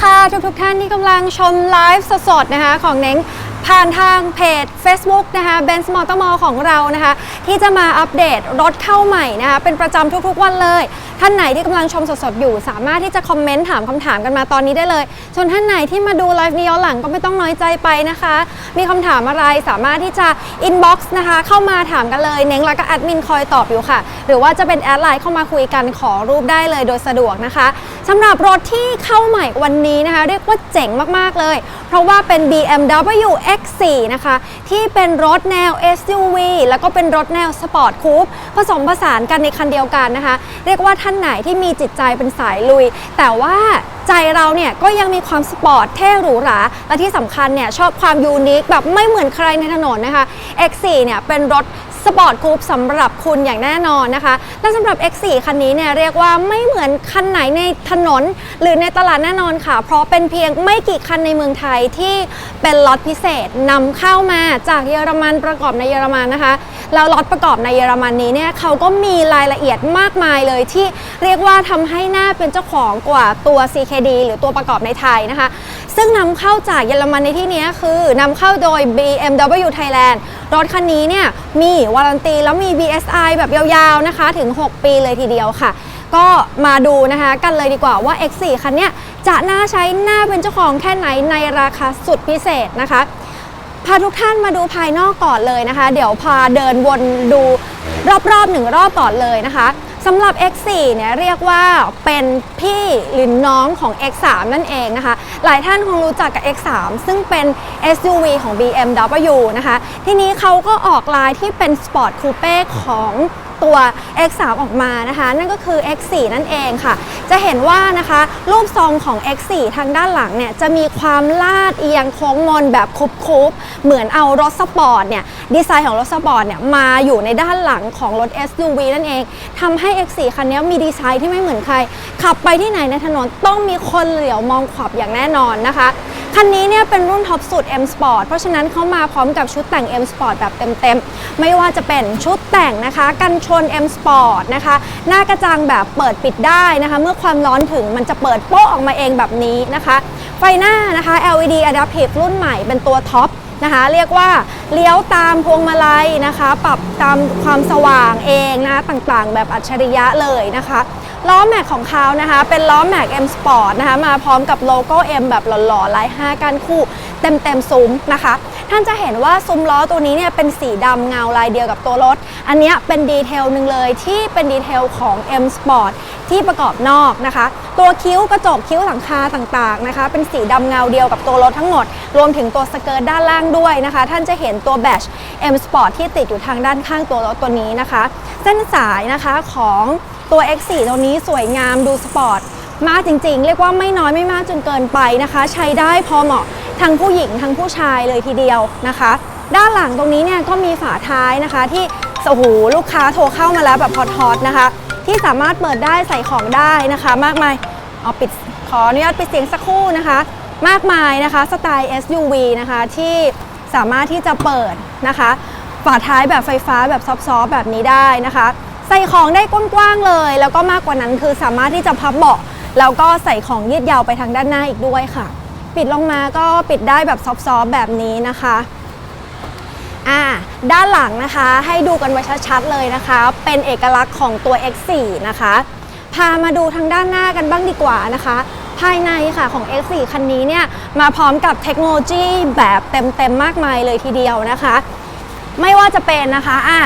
ค่ะทุกทท่านที่กำลังชมไลฟ์สดๆนะคะของเน้ง ผ่านทางเพจ Facebook นะคะเบนซ์มอเตอร์มอของเรานะคะ ที่จะมาอัปเดตรถเข้าใหม่นะคะ เป็นประจำทุกๆวันเลย ท่านไหนที่กำลังชมสดๆ อยู่ สามารถที่จะคอมเมนต์ถามคำถามกันมาตอนนี้ได้เลยส่วนท่านไหนที่มาดูไลฟ์นี้ย้อนหลังก็ไม่ต้องน้อยใจไปนะคะ มีคำถามอะไรสามารถที่จะอินบ็อกซ์นะคะ เข้ามาถามกันเลยเน้งแล้วก็แอดมินคอยตอบอยู่ค่ะ หรือว่าจะเป็นแอดไลน์เข้ามาคุยกันขอรูปได้เลยโดยสะดวกนะคะสำหรับรถที่เข้าใหม่วันนี้นะคะ เรียกว่าเจ๋งมากๆเลย เพราะว่าเป็น BMW X4 นะคะ ที่เป็นรถแนว SUV แล้วก็เป็นรถแนวสปอร์ตคูปผสมผสานกันในคันเดียวกันนะคะ เรียกว่าท่านไหนที่มีจิตใจเป็นสายลุย แต่ว่าใจเราเนี่ยก็ยังมีความสปอร์ตเท่หรูหรา และที่สำคัญเนี่ยชอบความยูนิคแบบไม่เหมือนใครในถนนนะคะ X4 เนี่ยเป็นรถ สปอร์ตคูปสำหรับคุณอย่างแน่นอนนะคะ และสำหรับ X4 คันนี้เนี่ยเรียกว่าไม่เหมือนคันไหนในถนน หรือในตลาดแน่นอนค่ะ เพราะเป็นเพียงไม่กี่คันในเมืองไทยที่เป็นล็อตพิเศษนำเข้ามาจากเยอรมันประกอบในเยอรมันนะคะ แล้วล็อตประกอบในเยอรมันนี้เนี่ยเขาก็มีรายละเอียดมากมายเลยที่เรียกว่าทำให้หน้าเป็นเจ้าของกว่าตัว CKD หรือตัวประกอบในไทยนะคะ ซึ่งนำเข้าจากเยอรมันในที่นี้คือนำเข้าโดย BMW Thailand รถคันนี้เนี่ยมีวารันตีแล้วมี BSI แบบยาวๆนะคะถึง 6 ปีเลยทีเดียวค่ะก็มาดูนะคะกันเลยดีกว่าว่า X4 คันนี้จะน่าใช้น่าเป็นเจ้าของแค่ไหนในราคาสุดพิเศษนะคะ พาทุกท่านมาดูภายนอกก่อนเลยนะคะ เดี๋ยวพาเดินวนดูรอบๆหนึ่งรอบก่อนเลยนะคะสำหรับ X4 เนี่ยเรียกว่าเป็นพี่หรือน้องของ X3 นั่นเองนะคะ หลายท่านคงรู้จักกับ X3 ซึ่งเป็น SUV ของ BMW นะคะ ทีนี้เขาก็ออกลายที่เป็น Sport Coupe ของ ตัว X3 ออกมานะคะ นั่นก็คือ X4 นั่นเองค่ะ จะเห็นว่านะคะ รูปทรงของ X4 ทางด้านหลังเนี่ยจะมีความลาดเอียงโค้งมนแบบคุบๆ เหมือนเอารถสปอร์ตเนี่ยดีไซน์ของรถสปอร์ตเนี่ยมาอยู่ในด้านหลังของรถ SUV นั่นเองทำให้ X4 คันนี้มีดีไซน์ที่ไม่เหมือนใคร ขับไปที่ไหนในถนนต้องมีคนเหลียวมองขวับอย่างแน่นอนนะคะ คันนี้เนี่ยเป็นรุ่นท็อปสุด M Sport เพราะฉะนั้นเขามาพร้อมกับชุดแต่ง M Sport แบบเต็มๆ ไม่ว่าจะเป็นชุดแต่งนะคะ กันชน M Sport นะคะ หน้ากระจังแบบเปิดปิดได้นะคะ เมื่อความร้อนถึงมันจะเปิดโป๊ะออกมาเองแบบนี้นะคะ ไฟหน้านะคะ LED Adaptive รุ่นใหม่เป็นตัวท็อป นะคะ เรียกว่าเลี้ยวตามพวงมาลัยนะคะ ปรับตามความสว่างเองนะต่างๆ แบบอัจฉริยะเลยนะคะล้อแม็กของเขานะคะ เป็นล้อแม็ก M Sport นะคะ มาพร้อมกับโลโก้ M แบบหล่อๆลาย5ก้านคู่ เต็มๆซุ้มนะคะ ท่านจะเห็นว่าซุ้มล้อตัวนี้เนี่ยเป็นสีดำเงาลายเดียวกับตัวรถ อันนี้เป็นดีเทลหนึ่งเลยที่เป็นดีเทลของ M Sport ที่ประกอบนอกนะคะ ตัวคิ้วกระจกคิ้วหลังคาต่างๆนะคะ เป็นสีดำเงาเดียวกับตัวรถทั้งหมด รวมถึงตัวสเกิร์ตด้านล่างด้วยนะคะ ท่านจะเห็นตัวแบช M Sport ที่ติดอยู่ทางด้านข้างตัวรถตัวนี้นะคะ เส้นสายนะคะของตัว X4 ตัวนี้สวยงามดูสปอร์ตมากจริงๆ เรียกว่าไม่น้อยไม่มากจนเกินไปนะคะ ใช้ได้พอเหมาะ ทั้งผู้หญิงทั้งผู้ชายเลยทีเดียวนะคะ ด้านหลังตรงนี้เนี่ยก็มีฝาท้ายนะคะ ที่โอ้โหลูกค้าโทรเข้ามาแล้วแบบฮอตๆนะคะ ที่สามารถเปิดได้ใส่ของได้นะคะ มากมายเอาปิดขออนุญาตปิดเสียงสักครู่นะคะ มากมายนะคะสไตล์ SUV นะคะที่สามารถที่จะเปิดนะคะฝาท้ายแบบไฟฟ้าแบบซอฟต์ๆแบบนี้ได้นะคะ ใส่ของได้กว้างๆเลย แล้วก็มากกว่านั้นคือสามารถที่จะพับเบาะแล้วก็ใส่ของยืดยาวไปทางด้านหน้าอีกด้วยค่ะ ปิดลงมาก็ปิดได้แบบซอฟๆแบบนี้นะคะอ่าด้านหลังนะคะให้ดูกันไว้ชัดๆเลยนะคะ เป็นเอกลักษณ์ของตัว X4 นะคะ พามาดูทางด้านหน้ากันบ้างดีกว่านะคะ ภายในค่ะของ X4 คันนี้เนี่ยมาพร้อมกับเทคโนโลยีแบบเต็มๆมากมายเลยทีเดียวนะคะ ไม่ว่าจะเป็นนะคะอ่า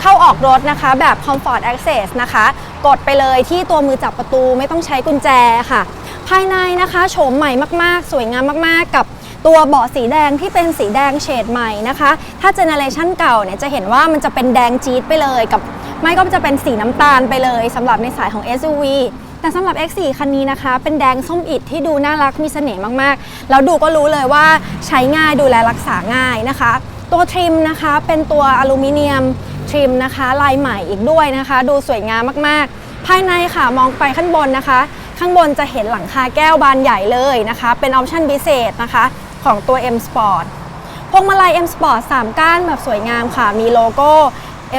เข้าออกรถนะคะแบบ Comfort Access นะคะ กดไปเลยที่ตัวมือจับประตูไม่ต้องใช้กุญแจค่ะ ภายในนะคะโฉมใหม่มาก ๆ สวยงามมาก ๆ กับตัวเบาะสีแดงที่เป็นสีแดงเฉดใหม่นะคะ ถ้าเจเนเรชันเก่าเนี่ยจะเห็นว่ามันจะเป็นแดงจี๊ดไปเลยกับไม่ก็จะเป็นสีน้ำตาลไปเลยสำหรับในสายของ SUV แต่สำหรับ X4 คันนี้นะคะ เป็นแดงส้มอิดที่ดูน่ารักมีเสน่ห์มากๆ แล้วดูก็รู้เลยว่าใช้ง่ายดูแลรักษาง่ายนะคะ ตัวทริมนะคะเป็นตัวอลูมิเนียมทริมนะคะ ลายใหม่อีกด้วยนะคะ ดูสวยงามมากๆ ภายในค่ะมองไปข้างบนนะคะ ข้างบนจะเห็นหลังคาแก้วบานใหญ่เลยนะคะ เป็นออปชั่นพิเศษนะคะของตัว M Sport พวงมาลัย M Sport 3 ก้านแบบสวยงามค่ะ มีโลโก้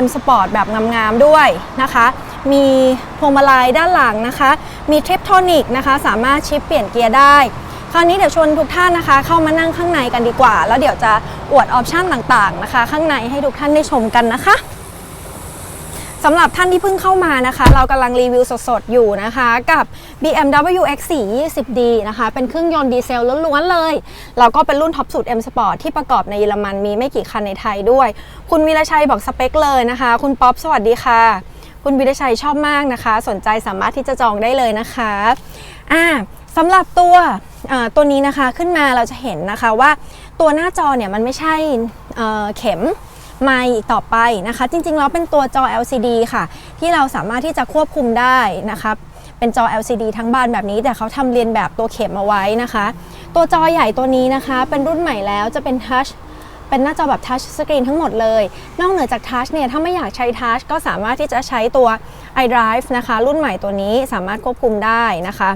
M Sport แบบงามๆด้วยนะคะ มีพวงมาลัยด้านหลังนะคะ มีทริปโทนิกนะคะ สามารถชิปเปลี่ยนเกียร์ได้ คราวนี้เดี๋ยวชวนทุกท่านนะคะ เข้ามานั่งข้างในกันดีกว่า แล้วเดี๋ยวจะอวดออปชันต่างๆนะคะ ข้างในให้ทุกท่านได้ชมกันนะคะ สำหรับท่านที่เพิ่งเข้ามานะคะ เรากำลังรีวิวสดๆ อยู่นะคะ กับ BMW X4 20D นะคะ เป็นเครื่องยนต์ดีเซลล้วนๆเลย แล้วก็เป็นรุ่นท็อปสุด M Sport ที่ประกอบในเยอรมันมีไม่กี่คันในไทยด้วย คุณวีรชัยบอกสเปคเลยนะคะ คุณป๊อปสวัสดีค่ะ คุณวีรชัยชอบมากนะคะ สนใจสามารถที่จะจองได้เลยนะคะอ่าสำหรับตัวตัวนี้นะคะขึ้นมาเราจะเห็นนะคะว่าตัวหน้าจอเนี่ยมันไม่ใช่เเข็ม ไมค์อีกต่อไปนะคะ จริงๆแล้วเป็นตัวจอ LCD ค่ะ ที่เราสามารถที่จะควบคุมได้นะคะเป็นจอ LCD ทั้งบานแบบนี้ แต่เขาทำเรียนแบบตัวเข็มเอาไว้นะคะ ตัวจอใหญ่ตัวนี้นะคะ เป็นรุ่นใหม่แล้วจะเป็นทัชเป็นหน้าจอแบบทัชสกรีนทั้งหมดเลย นอกเหนือจากทัชเนี่ยถ้าไม่อยากใช้ทัชก็สามารถที่จะใช้ตัว iDrive นะคะ รุ่นใหม่ตัวนี้สามารถควบคุมได้นะคะ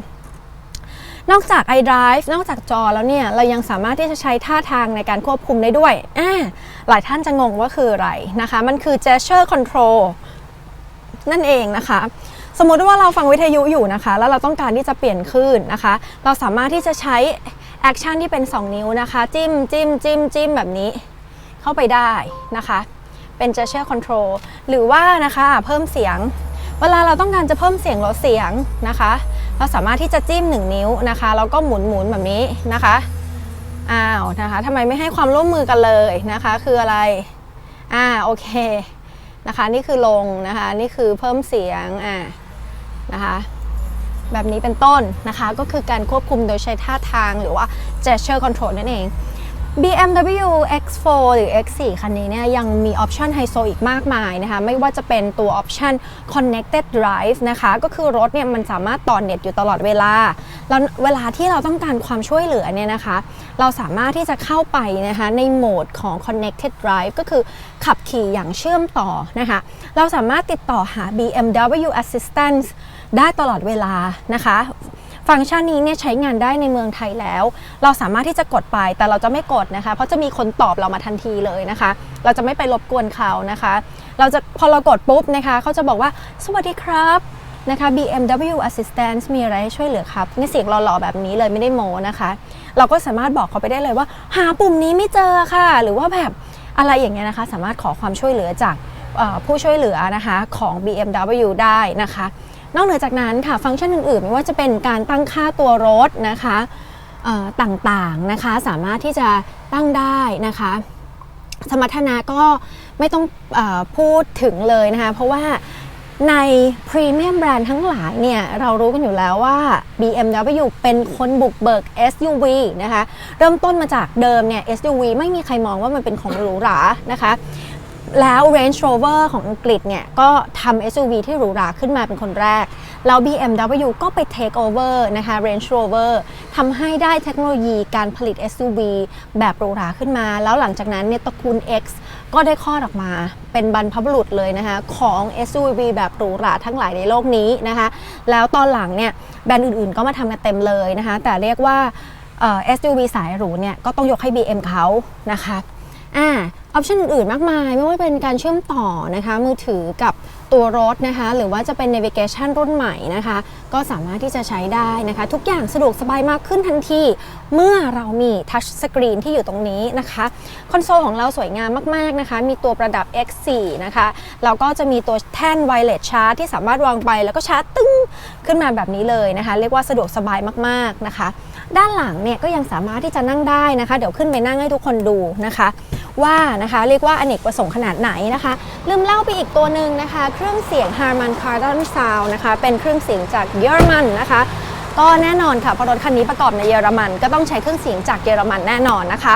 นอกจาก iDrive นอกจากจอแล้วเนี่ย เรายังสามารถที่จะใช้ท่าทางในการควบคุมได้ด้วยอ่าหลายท่านจะงงว่าคืออะไรนะคะ มันคือ gesture control นั่นเองนะคะ สมมติว่าเราฟังวิทยุอยู่นะคะ แล้วเราต้องการที่จะเปลี่ยนคลื่นนะคะ เราสามารถที่จะใช้แอคชั่นที่เป็น 2 นิ้วนะคะ จิ้มจิ้มจิ้มจิ้มแบบนี้เข้าไปได้นะคะ เป็น gesture control หรือว่านะคะเพิ่มเสียง เวลาเราต้องการจะเพิ่มเสียงลดเสียงนะคะ เราสามารถที่จะจิ้ม 1 นิ้วนะคะแล้วก็หมุนหมุนแบบนี้นะคะอ้าวนะคะทำไมไม่ให้ความร่วมมือกันเลยนะคะ คืออะไรอ่าโอเคนะคะ นี่คือลงนะคะ นี่คือเพิ่มเสียงอ่านะคะแบบนี้เป็นต้นนะคะ ก็คือการควบคุมโดยใช้ท่าทางหรือว่า gesture control นั่นเอง BMW X4 หรือ X4 คันนี้เนี่ยยังมีออปชันไฮโซอีกมากมายนะคะไม่ว่าจะเป็นตัวออปชัน Connected Drive นะคะก็คือรถเนี่ยมันสามารถต่อเน็ตอยู่ตลอดเวลา แล้วเวลาที่เราต้องการความช่วยเหลือเนี่ยนะคะ เราสามารถที่จะเข้าไปนะคะในโหมดของ Connected Drive ก็คือขับขี่อย่างเชื่อมต่อนะคะเราสามารถติดต่อหา BMW Assistance ได้ตลอดเวลานะคะ ฟังก์ชันนี้เนี่ยใช้งานได้ในเมืองไทยแล้ว เราสามารถที่จะกดไปแต่เราจะไม่กดนะคะ เพราะจะมีคนตอบเรามาทันทีเลยนะคะ เราจะไม่ไปรบกวนเขานะคะ เราจะพอเรากดปุ๊บนะคะเขาจะบอกว่า สวัสดีครับนะคะ BMW Assistance มีอะไรให้ช่วยเหลือครับนี่เสียงหล่อๆแบบนี้เลยไม่ได้โมนะคะ เราก็สามารถบอกเขาไปได้เลยว่า หาปุ่มนี้ไม่เจอค่ะ หรือว่าแบบอะไรอย่างเงี้ยนะคะ สามารถขอความช่วยเหลือจากผู้ช่วยเหลือนะคะของ BMW ได้นะคะ นอกเหนือจากนั้นค่ะฟังก์ชันอื่นๆ ไม่ว่าจะเป็นการตั้งค่าตัวรถนะคะต่างๆนะคะสามารถที่จะตั้งได้นะคะ สมรรถนะก็ไม่ต้องอพูดถึงเลยนะคะเพราะว่าในพรีเมียมแบรนด์ทั้งหลายเนี่ยเรารู้กันอยู่แล้วว่า BMW เป็นคนบุกเบิก SUV นะคะเริ่มต้นมาจากเดิมเนี่ย SUV ไม่มีใครมองว่ามันเป็นของหรูหรานะคะ แล้ว Range Rover ของอังกฤษเนี่ย ก็ทำ SUV ที่หรูหราขึ้นมาเป็นคนแรก แล้ว BMW ก็ไป take over นะคะ Range Rover ทำให้ได้เทคโนโลยีการผลิต SUV แบบหรูหราขึ้นมา แล้วหลังจากนั้นเนี่ยตระกูล X ก็ได้คลอดออกมาเป็นบรรพบุรุษเลยนะคะ ของ SUV แบบหรูหราทั้งหลายในโลกนี้นะคะ แล้วตอนหลังเนี่ยแบรนด์อื่นๆ ก็มาทำกันเต็มเลยนะคะ แต่เรียกว่าเอ่อ SUV สายหรูเนี่ยก็ต้องยกให้ BM เขานะคะ อ่าออปชันอื่นๆ มากมาย ไม่ว่าเป็นการเชื่อมต่อนะคะมือถือกับตัวรถนะคะ หรือว่าจะเป็น navigation รุ่นใหม่นะคะ ก็สามารถที่จะใช้ได้นะคะ ทุกอย่างสะดวกสบายมากขึ้นทันที เมื่อเรามี touch screen ที่อยู่ตรงนี้นะคะ คอนโซลของเราสวยงามมากๆนะคะ มีตัวประดับ X4 นะคะแล้วก็จะมีตัวแท่น wireless charge ที่สามารถวางไปแล้วก็ชาร์จตึ้งขึ้นมาแบบนี้เลยนะคะ เรียกว่าสะดวกสบายมากๆนะคะ ด้านหลังเนี่ยก็ยังสามารถที่จะนั่งได้นะคะ เดี๋ยวขึ้นไปนั่งให้ทุกคนดูนะคะ ว่านะคะเรียกว่าอเนกประสงค์ขนาดไหนนะคะลืมเล่าไปอีกตัวหนึ่งนะคะ เครื่องเสียง Harman Kardon Sound นะคะเป็นเครื่องเสียงจากเยอรมันนะคะก็แน่นอนค่ะเพราะรถคันนี้ประกอบในเยอรมันก็ต้องใช้เครื่องเสียงจากเยอรมันแน่นอนนะคะ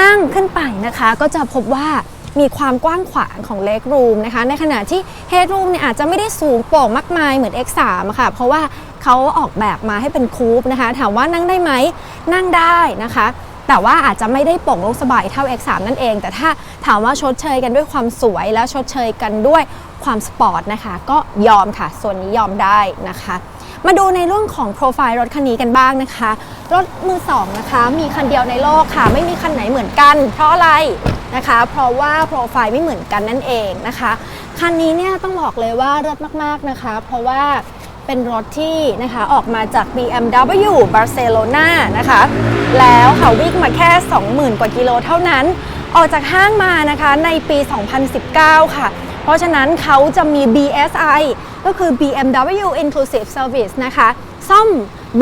นั่งขึ้นไปนะคะก็จะพบว่ามีความกว้างขวางของ leg room นะคะ ในขณะที่ head room เนี่ยอาจจะไม่ได้สูงโปร่งมากมายเหมือน X3 ะค่ะ เพราะว่าเขาออกแบบมาให้เป็นคูปนะคะ ถามว่านั่งได้ไหมนั่งได้นะคะ แต่ว่าอาจจะไม่ได้โป่งโล่งสบายเท่า X3 นั่นเอง แต่ถ้าถามว่าชดเชยกันด้วยความสวยแล้วชดเชยกันด้วยความสปอร์ตนะคะ ก็ยอมค่ะ ส่วนนี้ยอมได้นะคะ มาดูในเรื่องของโปรไฟล์รถคันนี้กันบ้างนะคะ รถมือสองนะคะ มีคันเดียวในโลกค่ะ ไม่มีคันไหนเหมือนกัน เพราะอะไรนะคะ เพราะว่าโปรไฟล์ไม่เหมือนกันนั่นเองนะคะ คันนี้เนี่ยต้องบอกเลยว่าเลิศมากๆนะคะ เพราะว่า เป็นรถที่นะคะออกมาจาก BMW บาร์เซโลนานะคะ แล้วค่ะวิ่งมาแค่ 20,000 กว่ากิโลเท่านั้น ออกจากห้างมานะคะในปี 2019 ค่ะ เพราะฉะนั้นเขาจะมี BSI ก็คือ BMW Inclusive Service นะคะ ซ่อม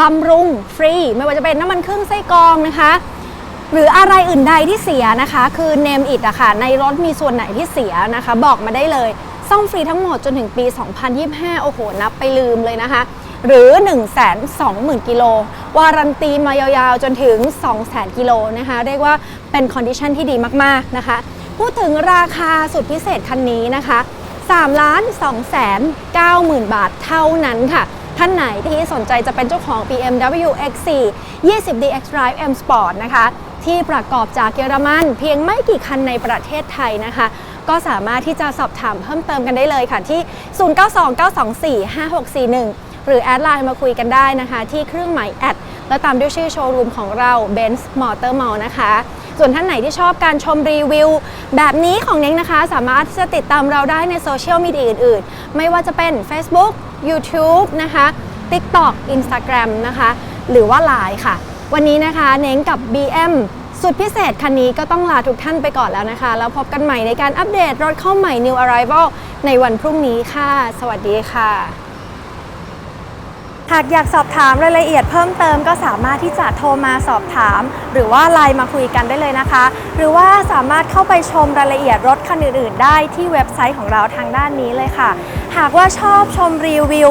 บำรุงฟรี ไม่ว่าจะเป็นน้ำมันเครื่องไส้กรองนะคะหรืออะไรอื่นใดที่เสียนะคะ คือ name it อะค่ะในรถมีส่วนไหนที่เสียนะคะ บอกมาได้เลย ซ่อมฟรีทั้งหมดจนถึงปี 2025 โอ้โห นับไปลืมเลยนะคะ หรือ 120,000 กิโล วารันตีมายาวๆ จนถึง 200,000 กิโลนะคะ เรียกว่าเป็นคอนดิชันที่ดีมากๆนะคะ พูดถึงราคาสุดพิเศษคันนี้นะคะ3ล้าน2แสน9หมื่นบาทเท่านั้นค่ะ ท่านไหนที่สนใจจะเป็นเจ้าของ BMW X4 20D X Drive M Sport นะคะ ที่ประกอบจากเยอรมันเพียงไม่กี่คันในประเทศไทยนะคะ ก็สามารถที่จะสอบถามเพิ่มเติมกันได้เลยค่ะที่ 0929245641 หรือแอดไลน์มาคุยกันได้นะคะ ที่เครื่องหมายแอดและตามด้วยชื่อโชว์รูมของเรา Benz Motor Mall นะคะ ส่วนท่านไหนที่ชอบการชมรีวิว แบบนี้ของเน้งนะคะ สามารถที่จะติดตามเราได้ในโซเชียลมีเดียอื่นๆ ไม่ว่าจะเป็น Facebook YouTube นะคะ TikTok Instagram นะคะ หรือว่า Line ค่ะ วันนี้นะคะ เน้งกับ BM สุดพิเศษคันนี้ก็ต้องลาทุกท่านไปก่อนแล้วนะคะ แล้วพบกันใหม่ในการอัปเดตรถเข้าใหม่ New Arrival ในวันพรุ่งนี้ค่ะ สวัสดีค่ะ หากอยากสอบถามรายละเอียดเพิ่มเติมก็สามารถที่จะโทรมาสอบถาม หรือว่าไลน์มาคุยกันได้เลยนะคะ หรือว่าสามารถเข้าไปชมรายละเอียดรถคันอื่นๆ ได้ที่เว็บไซต์ของเราทางด้านนี้เลยค่ะ หากว่าชอบชมรีวิว